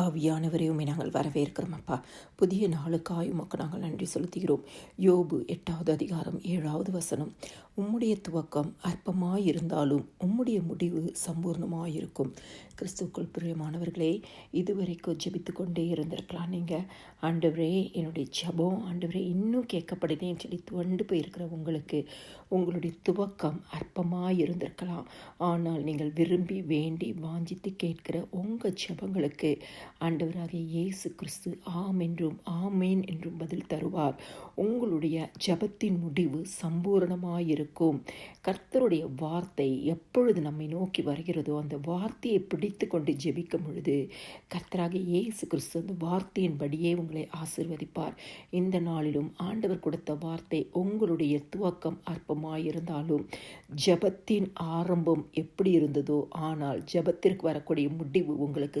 ஆவியானவரையுமே நாங்கள் வரவேற்கிறோம் அப்பா. புதிய நாளுக்காய் உமக்கு நாங்கள் நன்றி செலுத்துகிறோம். யோபு எட்டாவது அதிகாரம் ஏழாவது வசனம். உம்முடைய துவக்கம் அற்பமாயிருந்தாலும் உம்முடைய முடிவு சம்பூர்ணமாயிருக்கும். கிறிஸ்துக்குள் பிரியமானவர்களே இதுவரைக்கும் ஜெபித்து கொண்டே இருந்திருக்கலாம் நீங்கள் ஆண்டவரே என்னுடைய ஜெபம் ஆண்டவரே இன்னும் கேட்கப்படுதேன்னு சொல்லி துவண்டு போயிருக்கிற உங்களுக்கு உங்களுடைய துவக்கம் அற்பமாக இருந்திருக்கலாம் ஆனால் நீங்கள் விரும்பி வேண்டி வாஞ்சித்து கேட்கிற உங்கள் ஜெபங்களுக்கு ஆண்டவராகிய இயேசு கிறிஸ்து ஆம் என்றும் ஆமேன் என்றும் பதில் தருவார். உங்களுடைய ஜெபத்தின் முடிவு சம்பூரணமாயிருக்கும். கர்த்தருடைய வார்த்தை எப்பொழுது நம்மை நோக்கி வருகிறதோ அந்த வார்த்தையை பிடித்து கொண்டு ஜெபிக்கும் பொழுது கர்த்தராகிய இயேசு கிறிஸ்து அந்த வார்த்தையின்படியே உங்களை ஆசிர்வதிப்பார். இந்த நாளிலும் ஆண்டவர் கொடுத்த வார்த்தை உங்களுடைய துவக்கம் அற்பமாயிருந்தாலும் ஜெபத்தின் ஆரம்பம் எப்படி இருந்ததோ ஆனால் ஜெபத்திற்கு வரக்கூடிய முடிவு உங்களுக்கு